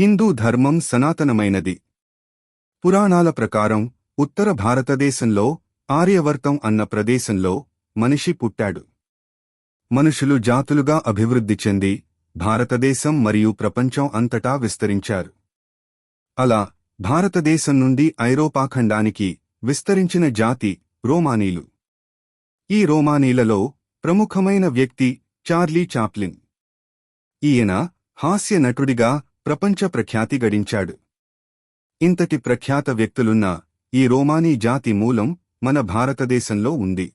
హిందూ ధర్మం సనాతనమైనది. పురాణాల ప్రకారం ఉత్తర భారతదేశంలో ఆర్యవర్తం అన్న ప్రదేశంలో మనిషి పుట్టాడు. మనుషులు జాతులుగా అభివృద్ధి చెంది భారతదేశం మరియు ప్రపంచం అంతటా విస్తరించారు. అలా భారతదేశం నుండి ఐరోపాఖండానికి విస్తరించిన జాతి రోమానీలు. ఈ రోమానీలలో ప్రముఖమైన వ్యక్తి చార్లీ చాప్లిన్. ఈయన హాస్య నటుడిగా ప్రపంచ ప్రఖ్యాతి గడించాడు. ఇంతటి ప్రఖ్యాత వ్యక్తులున్న ఈ రోమానీ జాతి మూలం మన భారతదేశంలో ఉంది.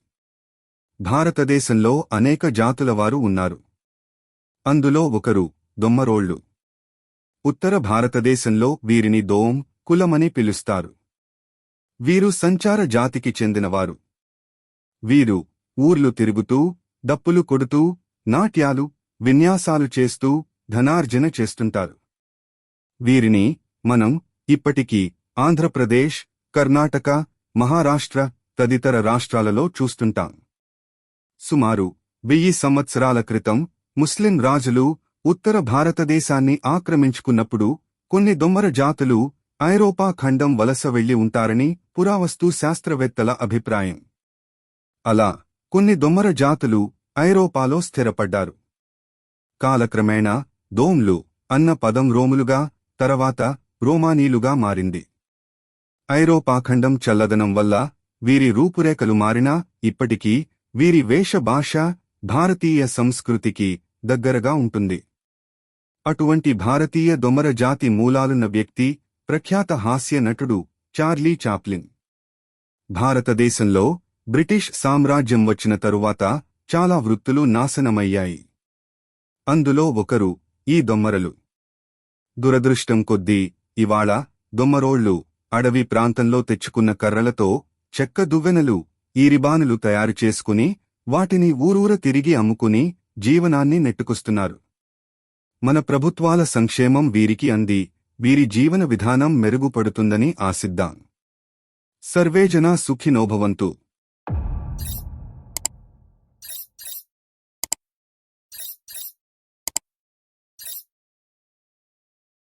భారతదేశంలో అనేక జాతులవారు ఉన్నారు. అందులో ఒకరు దొమ్మరోళ్ళు. ఉత్తర భారతదేశంలో వీరిని దోం కులమని పిలుస్తారు. వీరు సంచార జాతికి చెందినవారు. వీరు ఊర్లు తిరుగుతూ డప్పులు కొడుతూ నాట్యాలు విన్యాసాలు చేస్తూ ధనార్జన చేస్తుంటారు. వీరిని మనం ఇప్పటికీ ఆంధ్రప్రదేశ్ కర్ణాటక మహారాష్ట్ర తదితర రాష్ట్రాలలో చూస్తుంటాం. సుమారు వెయ్యి సంవత్సరాల క్రితం ముస్లిం రాజులు ఉత్తర భారతదేశాన్ని ఆక్రమించుకున్నప్పుడు కొన్ని దొమ్మర జాతులు ఐరోపా ఖండం వలస వెళ్ళి ఉంటారని పురావస్తు శాస్త్రవేత్తల అభిప్రాయం. అలా కొన్ని దొమ్మర జాతులు ఐరోపాలో స్థిరపడ్డారు. కాలక్రమేణా దోమ్లు అన్న పదం రోములుగా తర్వాత రోమానీలుగా మారింది. ఐరోపాఖండం చల్లదనం వల్ల వీరి రూపురేఖలు మారినా ఇప్పటికీ వీరి వేషభాష భారతీయ సంస్కృతికి దగ్గరగా ఉంటుంది. అటువంటి భారతీయ దొమర జాతి మూలాలున్న వ్యక్తి ప్రఖ్యాత హాస్య నటుడు చార్లీ చాప్లిన్. భారతదేశంలో బ్రిటిష్ సామ్రాజ్యం వచ్చిన తరువాత చాలా వృత్తులు నాశనమయ్యాయి. అందులో ఒకరు ఈ దొమ్మరలు. దురదృష్టం కొద్దీ ఇవాళ దొమ్మరోళ్ళు అడవి ప్రాంతంలో తెచ్చుకున్న కర్రలతో చెక్క దువ్వెనలు ఈరిబానులు తయారు చేసుకుని వాటిని ఊరూర తిరిగి అమ్ముకుని జీవనాన్ని నెట్టుకొస్తున్నారు. మన ప్రభుత్వాల సంక్షేమం వీరికి అంది వీరి జీవన విధానం మెరుగుపడుతుందని ఆశిద్దాం. సర్వేజనా సుఖినోభవంతు.